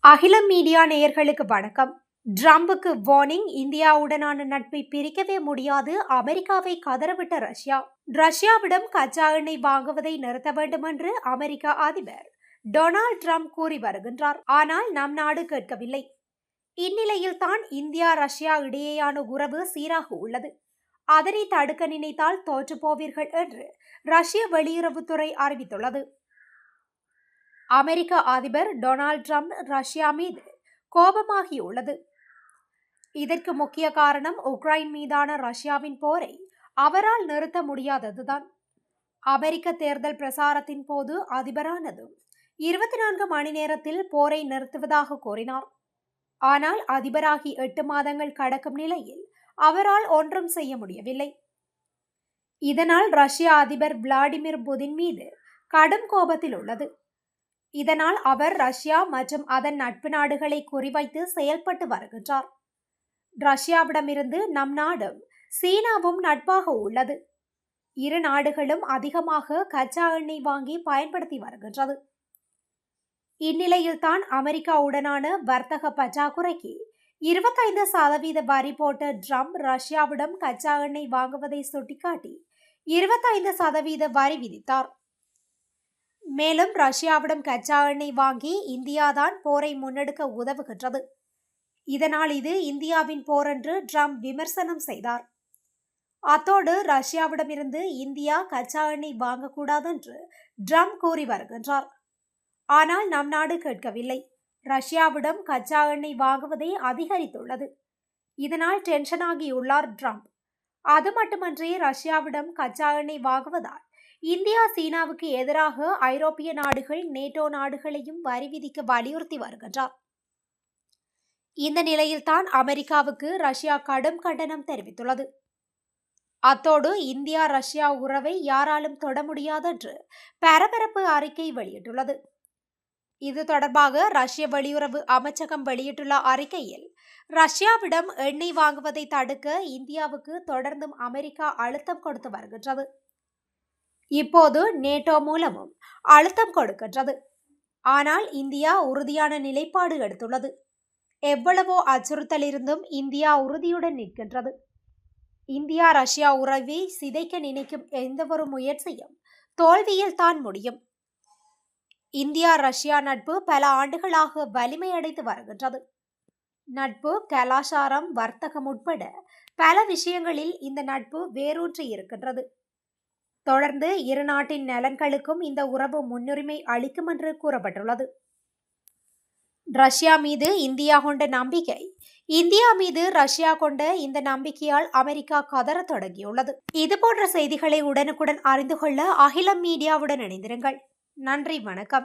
அகிலம் மீடியா நேயர்களுக்கு வணக்கம். ட்ரம்புக்கு வார்னிங் இந்தியாவுடனான நட்பை பிரிக்கவே முடியாது அமெரிக்காவை கதறவிட்ட ரஷ்யா. ரஷ்யாவிடம் கச்சா எண்ணெய் வாங்குவதை நிறுத்த வேண்டும் என்று அமெரிக்க அதிபர் டொனால்ட் ட்ரம்ப் கூறி வருகின்றார். ஆனால் நம் நாடு கேட்கவில்லை. இந்நிலையில் தான் இந்தியா ரஷ்யா இடையேயான உறவு சீராக உள்ளது. அதனை தடுக்க நினைத்தால் தோற்றுப்போவீர்கள் என்று ரஷ்ய வெளியுறவுத்துறை அறிவித்துள்ளது. அமெரிக்க அதிபர் டொனால்ட் ட்ரம்ப் ரஷ்யா மீது கோபமாகியுள்ளது. இதற்கு முக்கிய காரணம் உக்ரைன் மீதான ரஷ்யாவின் போரை அவரால் நிறுத்த முடியாததுதான். அமெரிக்க தேர்தல் பிரசாரத்தின் போது அதிபரானதும் இருபத்தி நான்கு மணி நேரத்தில் போரை நிறுத்துவதாக கூறினார். ஆனால் அதிபராகி எட்டு மாதங்கள் கடக்கும் நிலையில் அவரால் ஒன்றும் செய்ய முடியவில்லை. இதனால் ரஷ்ய அதிபர் விளாடிமிர் புதின் மீது கடும் கோபத்தில் உள்ளது. இதனால் அவர் ரஷ்யா மற்றும் அதன் நட்பு நாடுகளை குறிவைத்து செயல்பட்டு வருகின்றார். ரஷ்யாவிடமிருந்து நம் நாடும் சீனாவும் நட்பாக உள்ளது. இரு நாடுகளும் அதிகமாக கச்சா எண்ணெய் வாங்கி பயன்படுத்தி வருகின்றது. இந்நிலையில்தான் அமெரிக்காவுடனான வர்த்தக பற்றாக்குறைக்கு இருபத்தைந்து சதவீத வரி போட்ட ட்ரம்ப் ரஷ்யாவிடம் கச்சா எண்ணெய் வாங்குவதை சுட்டிக்காட்டி இருபத்தைந்து சதவீத வரி விதித்தார். மேலும் ரஷ்யாவிடம் கச்சா எண்ணெய் வாங்கி இந்தியாதான் போரை முன்னெடுக்க உதவுகின்றது. இதனால் இது இந்தியாவின் போர் என்று ட்ரம்ப் விமர்சனம் செய்தார். அத்தோடு ரஷ்யாவிடமிருந்து இந்தியா கச்சா எண்ணெய் வாங்கக்கூடாது என்று ட்ரம்ப் கூறி வருகின்றார். ஆனால் நம் நாடு கேட்கவில்லை. ரஷ்யாவிடம் கச்சா எண்ணெய் வாங்குவதை அதிகரித்துள்ளது. இதனால் டென்ஷனாகியுள்ளார் ட்ரம்ப். அது மட்டுமன்றி ரஷ்யாவிடம் கச்சா எண்ணெய் வாங்குவதால் இந்தியா சீனாவுக்கு எதிராக ஐரோப்பிய நாடுகள் நேட்டோ நாடுகளையும் வரி விதிக்க வலியுறுத்தி வருகின்றார். இந்த நிலையில்தான் அமெரிக்காவுக்கு ரஷ்யா கடும் கண்டனம் தெரிவித்துள்ளது. அத்தோடு இந்தியா ரஷ்யா உறவை யாராலும் தொட முடியாது என்று பரபரப்பு அறிக்கை வெளியிட்டுள்ளது. இது தொடர்பாக ரஷ்ய வெளியுறவு அமைச்சகம் வெளியிட்டுள்ள அறிக்கையில் ரஷ்யாவிடம் எண்ணெய் வாங்குவதை தடுக்க இந்தியாவுக்கு தொடர்ந்தும் அமெரிக்கா அழுத்தம் கொடுத்து வருகின்றது. இப்போது நேட்டோ மூலமும் அழுத்தம் கொடுக்கின்றது. ஆனால் இந்தியா உறுதியான நிலைப்பாடு எடுத்துள்ளது. எவ்வளவோ அச்சுறுத்தல் இருந்தும் இந்தியா உறுதியுடன் நிற்கின்றது. இந்தியா ரஷ்யா உறவை சிதைக்க நினைக்கும் எந்தவொரு முயற்சியும் தோல்வியில் தான் முடியும். இந்தியா ரஷ்யா நட்பு பல ஆண்டுகளாக வலிமையடைந்து வருகின்றது. நட்பு கலாச்சாரம் வர்த்தகம் உட்பட பல விஷயங்களில் இந்த நட்பு வேரூன்றி இருக்கின்றது. தொடர்ந்து இரு நாட்டின் நலன்களுக்கும் இந்த உறவு முன்னுரிமை அளிக்கும் என்று கூறப்பட்டுள்ளது. ரஷ்யா மீது இந்தியா கொண்ட நம்பிக்கை இந்தியா மீது ரஷ்யா கொண்ட இந்த நம்பிக்கையால் அமெரிக்கா கதற தொடங்கியுள்ளது. இது போன்ற செய்திகளை உடனுக்குடன் அறிந்து கொள்ள அகிலம் மீடியாவுடன் இணைந்திருங்கள். நன்றி வணக்கம்.